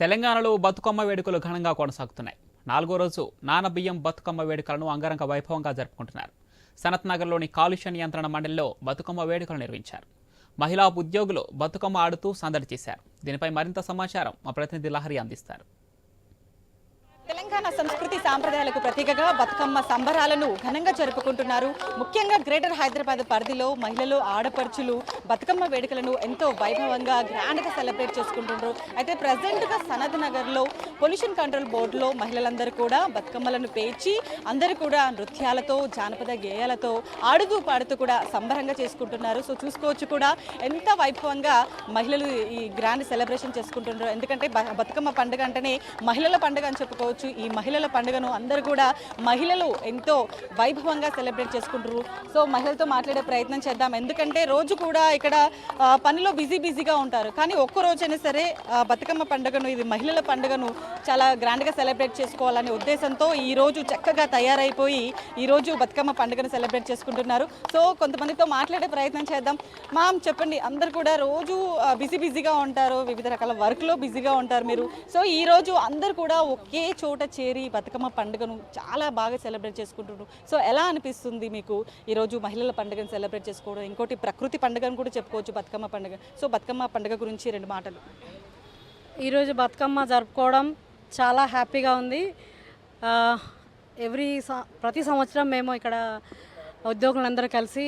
తెలంగాణలో బతుకమ్మ వేడుకలు ఘనంగా కొనసాగుతున్నాయి. నాలుగో రోజు నానబియ్యం బతుకమ్మ వేడుకలను అంగరంగ వైభవంగా జరుపుకుంటున్నారు. సనత్ నగర్లోని కాలుష్య నియంత్రణ మండలిలో బతుకమ్మ వేడుకలు నిర్వహించారు. మహిళా ఉద్యోగులు బతుకమ్మ ఆడుతూ సందడి చేశారు. దీనిపై మరింత సమాచారం మా ప్రతినిధి లహరి అందిస్తారు. తెలంగాణ సంస్కృతి సాంప్రదాయాలకు ప్రతీకగా బతుకమ్మ సంబరాలను ఘనంగా జరుపుకుంటున్నారు. ముఖ్యంగా గ్రేటర్ హైదరాబాద్ పరిధిలో మహిళలు ఆడపడుచులు బతుకమ్మ వేడుకలను ఎంతో వైభవంగా గ్రాండ్గా సెలబ్రేట్ చేసుకుంటున్నారు అయితే ప్రజెంట్గా సనద్ నగర్లో పొల్యూషన్ కంట్రోల్ బోర్డులో మహిళలందరూ కూడా బతుకమ్మలను పేర్చి అందరూ కూడా నృత్యాలతో జానపద గేయాలతో ఆడుతూ పాడుతూ కూడా సంబరంగా చేసుకుంటున్నారు. సో చూసుకోవచ్చు కూడా ఎంత వైభవంగా మహిళలు ఈ గ్రాండ్ సెలబ్రేషన్ చేసుకుంటున్నారు ఎందుకంటే బతుకమ్మ పండుగ అంటేనే మహిళల పండుగ అని చెప్పుకోవచ్చు. ఈ మహిళల పండుగను అందరూ కూడా మహిళలు ఎంతో వైభవంగా సెలబ్రేట్ చేసుకుంటారు సో మహిళలతో మాట్లాడే ప్రయత్నం చేద్దాం. ఎందుకంటే రోజు కూడా ఇక్కడ పనిలో బిజీ బిజీగా ఉంటారు. కానీ ఒక్క రోజైనా సరే బతుకమ్మ పండుగను ఇది మహిళల పండుగను చాలా గ్రాండ్గా సెలబ్రేట్ చేసుకోవాలనే ఉద్దేశంతో ఈ రోజు చక్కగా తయారైపోయి ఈ రోజు బతుకమ్మ పండుగను సెలబ్రేట్ చేసుకుంటున్నారు. సో కొంతమందితో మాట్లాడే ప్రయత్నం చేద్దాం. మామ్ చెప్పండి. అందరు కూడా రోజు బిజీ బిజీగా ఉంటారు. వివిధ రకాల వర్క్లో బిజీగా ఉంటారు మీరు. సో ఈ రోజు అందరు కూడా ఒకే చోట చేరి బతుకమ్మ పండుగను చాలా బాగా సెలబ్రేట్ చేసుకుంటున్నారు సో ఎలా అనిపిస్తుంది మీకు ఈరోజు మహిళల పండుగను సెలబ్రేట్ చేసుకోవడం? ఇంకోటి ప్రకృతి పండుగను కూడా చెప్పుకోవచ్చు బతుకమ్మ పండుగ. సో బతుకమ్మ పండుగ గురించి రెండు మాటలు. ఈరోజు బతుకమ్మ జరుపుకోవడం చాలా హ్యాపీగా ఉంది. ఎవ్రీ ప్రతి సంవత్సరం మేము ఇక్కడ ఉద్యోగులందరూ కలిసి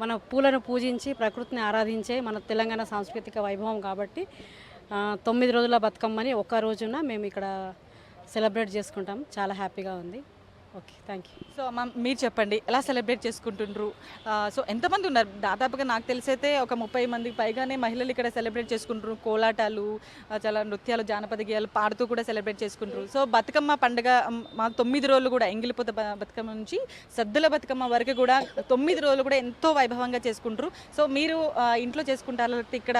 మన పూలను పూజించి ప్రకృతిని ఆరాధించే మన తెలంగాణ సాంస్కృతిక వైభవం కాబట్టి తొమ్మిది రోజుల బతుకమ్మని ఒక్క రోజున మేము ఇక్కడ సెలబ్రేట్ చేసుకుంటాం. చాలా హ్యాపీగా ఉంది. Okay thank you so ma'am మీరు చెప్పండి ఎలా సెలబ్రేట్ చేసుకుంటుండ్రు? సో ఎంతమంది ఉన్నారు? దాదాపుగా నాకు తెలిసైతే ఒక ముప్పై మందికి పైగానే మహిళలు ఇక్కడ సెలబ్రేట్ చేసుకుంటారు. కోలాటాలు చాలా నృత్యాలు జానపద గేయాలు పాడుతూ కూడా సెలబ్రేట్ చేసుకుంటారు. సో బతుకమ్మ పండుగ మా తొమ్మిది రోజులు కూడా ఎంగిలిపోత బతుకమ్మ నుంచి సద్దుల బతుకమ్మ వరకు కూడా తొమ్మిది రోజులు కూడా ఎంతో వైభవంగా చేసుకుంటారు. సో మీరు ఇంట్లో చేసుకుంటారు ఇక్కడ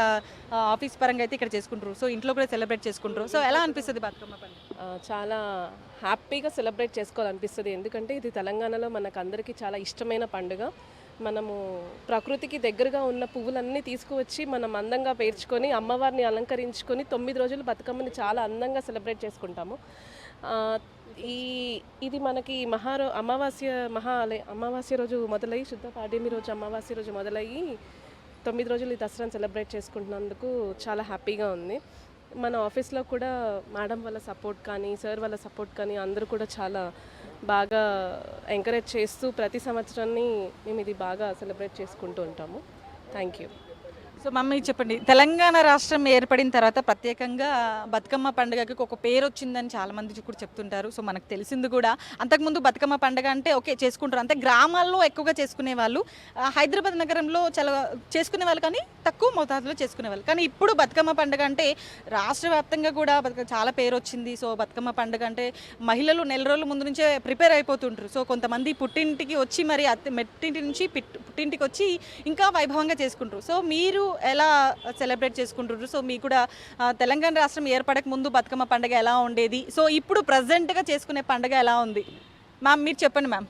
ఆఫీస్ పరంగా అయితే ఇక్కడ చేసుకుంటారు. సో ఇంట్లో కూడా సెలబ్రేట్ చేసుకుంటారు. సో ఎలా అనిపిస్తుంది బతుకమ్మ పండుగ? చాలా హ్యాపీగా సెలబ్రేట్ చేసుకోవాలనిపిస్తుంది. ఎందుకంటే ఇది తెలంగాణలో మనకు అందరికీ చాలా ఇష్టమైన పండుగ. మనము ప్రకృతికి దగ్గరగా ఉన్న పువ్వులన్నీ తీసుకువచ్చి మనం అందంగా పేర్చుకొని అమ్మవారిని అలంకరించుకొని తొమ్మిది రోజులు బతుకమ్మని చాలా అందంగా సెలబ్రేట్ చేసుకుంటాము. ఈ ఇది మనకి మహారో అమావాస్య మహా అమావాస్య రోజు మొదలై శుద్ధ పాడ్యమి రోజు అమావాస్య రోజు మొదలయ్యి తొమ్మిది రోజులు ఈ దసరాను సెలబ్రేట్ చేసుకుంటున్నందుకు చాలా హ్యాపీగా ఉంది. మన ఆఫీస్లో కూడా మేడం వాళ్ళ సపోర్ట్ కానీ సార్ వాళ్ళ సపోర్ట్ కానీ అందరూ కూడా చాలా బాగా ఎంకరేజ్ చేస్తూ ప్రతి సంవత్సరాన్ని మేము ఇది బాగా సెలబ్రేట్ చేసుకుంటూ ఉంటాము. Thank you. సో మమ్మీ చెప్పండి. తెలంగాణ రాష్ట్రం ఏర్పడిన తర్వాత ప్రత్యేకంగా బతుకమ్మ పండుగకి ఒక పేరు వచ్చిందని చాలా మంది కూడా చెప్తుంటారు. సో మనకు తెలిసింది కూడా అంతకుముందు బతుకమ్మ పండుగ అంటే ఓకే చేసుకుంటారు. అంటే గ్రామాల్లో ఎక్కువగా చేసుకునే వాళ్ళు హైదరాబాద్ నగరంలో చాలా చేసుకునే వాళ్ళు కానీ తక్కువ మోతాదులో చేసుకునే వాళ్ళు కానీ ఇప్పుడు బతుకమ్మ పండుగ అంటే రాష్ట్ర వ్యాప్తంగా కూడా చాలా పేరు వచ్చింది. సో బతుకమ్మ పండుగ అంటే మహిళలు నెల రోజుల ముందు నుంచే ప్రిపేర్ అయిపోతుంటారు. సో కొంతమంది పుట్టింటికి వచ్చి మరి మెట్టింటి నుంచి పుట్టింటికి వచ్చి ఇంకా వైభవంగా చేసుకుంటారు. సో మీరు ఎలా సెలబ్రేట్ చేసుకుంటున్నారు? సో మీకు కూడా తెలంగాణ రాష్ట్రం ఏర్పడక ముందు బతుకమ్మ పండుగ ఎలా ఉండేది? సో ఇప్పుడు ప్రజెంట్గా చేసుకునే పండుగ ఎలా ఉంది? మ్యామ్ మీరు చెప్పండి మ్యామ్.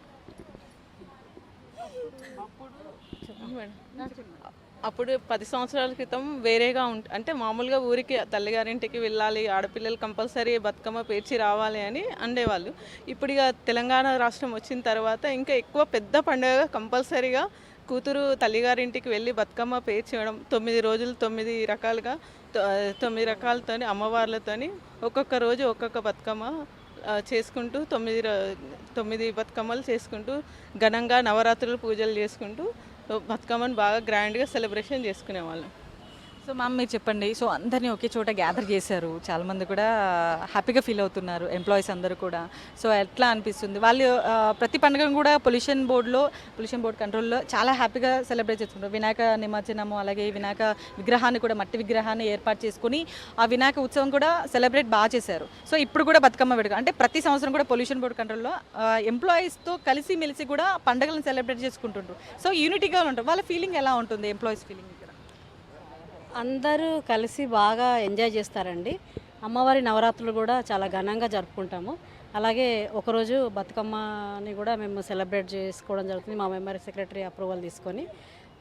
అప్పుడు పది సంవత్సరాల క్రితం వేరేగా ఉంట అంటే మామూలుగా ఊరికి తల్లిగారింటికి వెళ్ళాలి ఆడపిల్లలు కంపల్సరీ బతుకమ్మ పేర్చి రావాలి అని అండేవాళ్ళు. ఇప్పుడు ఇక తెలంగాణ రాష్ట్రం వచ్చిన తర్వాత ఇంకా ఎక్కువ పెద్ద పండుగ కంపల్సరీగా కూతురు తల్లిగారింటికి వెళ్ళి బతుకమ్మ పేర్చడం తొమ్మిది రోజులు తొమ్మిది రకాలుగా తొమ్మిది రకాలతోని అమ్మవార్లతోని ఒక్కొక్క రోజు ఒక్కొక్క బతుకమ్మ చేసుకుంటూ తొమ్మిది తొమ్మిది బతుకమ్మలు చేసుకుంటూ ఘనంగా నవరాత్రులు పూజలు చేసుకుంటూ బతుకమ్మను బాగా గ్రాండ్గా సెలబ్రేషన్ చేసుకునేవాళ్ళం. సో మ్యామ్ మీరు చెప్పండి. సో అందరినీ ఒకే చోట గ్యాదర్ చేశారు. చాలామంది కూడా హ్యాపీగా ఫీల్ అవుతున్నారు ఎంప్లాయీస్ అందరూ కూడా. సో ఎట్లా అనిపిస్తుంది? వాళ్ళు ప్రతి పండుగను కూడా పొల్యూషన్ బోర్డులో పొల్యూషన్ బోర్డ్ కంట్రోల్లో చాలా హ్యాపీగా సెలబ్రేట్ చేసుకుంటారు. వినాయక నిమజ్జనము అలాగే వినాయక విగ్రహాన్ని కూడా మట్టి విగ్రహాన్ని ఏర్పాటు చేసుకుని ఆ వినాయక ఉత్సవం కూడా సెలబ్రేట్ బాగా చేశారు. సో ఇప్పుడు కూడా బతుకమ్మ వేడుక. అంటే ప్రతి సంవత్సరం కూడా పొల్యూషన్ బోర్డు కంట్రోల్లో ఎంప్లాయీస్తో కలిసి మెలిసి కూడా పండుగలను సెలబ్రేట్ చేసుకుంటుంటారు సో యూనిటీగా ఉంటారు వాళ్ళ ఫీలింగ్ ఎలా ఉంటుంది ఎంప్లాయీస్ ఫీలింగ్ అందరూ కలిసి బాగా ఎంజాయ్ చేస్తారండి. అమ్మవారి నవరాత్రులు కూడా చాలా ఘనంగా జరుపుకుంటాము. అలాగే ఒకరోజు బతుకమ్మని కూడా మేము సెలబ్రేట్ చేసుకోవడం జరుగుతుంది. మా మెంబర్ సెక్రటరీ అప్రూవల్ తీసుకొని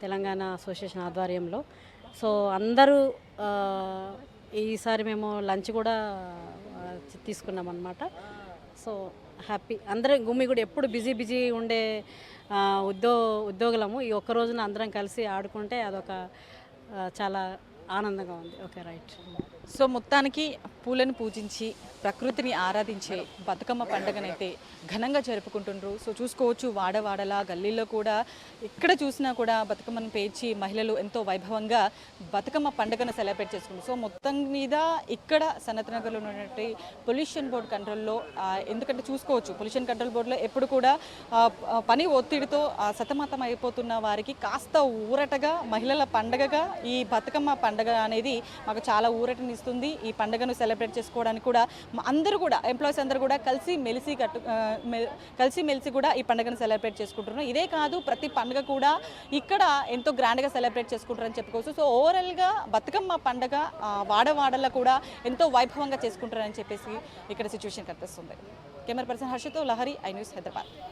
తెలంగాణ అసోసియేషన్ ఆధ్వర్యంలో. సో అందరూ ఈసారి మేము లంచ్ కూడా తీసుకున్నాం అనమాట సో హ్యాపీ. అందరం గుమ్మి కూడా ఎప్పుడు బిజీ బిజీ ఉండే ఉద్యో ఉద్యోగులము. ఈ ఒక్క రోజున అందరం కలిసి ఆడుకుంటే అదొక చాలా ఆనందంగా ఉంది. ఓకే రైట్ సో మొత్తానికి పూలను పూజించి ప్రకృతిని ఆరాధించే బతుకమ్మ పండుగనైతే ఘనంగా జరుపుకుంటుండ్రు. సో చూసుకోవచ్చు వాడవాడలా గల్లీలో కూడా ఎక్కడ చూసినా కూడా బతుకమ్మను పేర్చి మహిళలు ఎంతో వైభవంగా బతుకమ్మ పండుగను సెలబ్రేట్ చేసుకుంటారు. సో మొత్తం మీద ఇక్కడ సనత్ నగర్లో ఉన్నటువంటి పొల్యూషన్ బోర్డ్ కంట్రోల్లో ఎందుకంటే చూసుకోవచ్చు పొల్యూషన్ కంట్రోల్ బోర్డులో ఎప్పుడు కూడా పని ఒత్తిడితో సతమతం అయిపోతున్న వారికి కాస్త ఊరటగా మహిళల పండగగా ఈ బతుకమ్మ పండుగ అనేది మాకు చాలా ఊరటనిస్తుంది. ఈ పండుగను సెలబ్రేట్ చేసుకోవడానికి కూడా అందరూ కూడా ఎంప్లాయీస్ అందరూ కూడా కలిసి మెలిసి కట్టు కలిసి మెలిసి కూడా ఈ పండుగను సెలబ్రేట్ చేసుకుంటున్నారు. ఇదే కాదు ప్రతి పండుగ కూడా ఇక్కడ ఎంతో గ్రాండ్గా సెలబ్రేట్ చేసుకుంటారని చెప్పుకోవచ్చు. సో ఓవరాల్గా బతుకమ్మ పండుగ వాడవాడల్లో కూడా ఎంతో వైభవంగా చేసుకుంటారని చెప్పేసి ఇక్కడ సిచ్యువేషన్ కనిపిస్తుంది. కెమెరా పర్సన్ హర్షతో లహరి ఐ న్యూస్ హైదరాబాద్.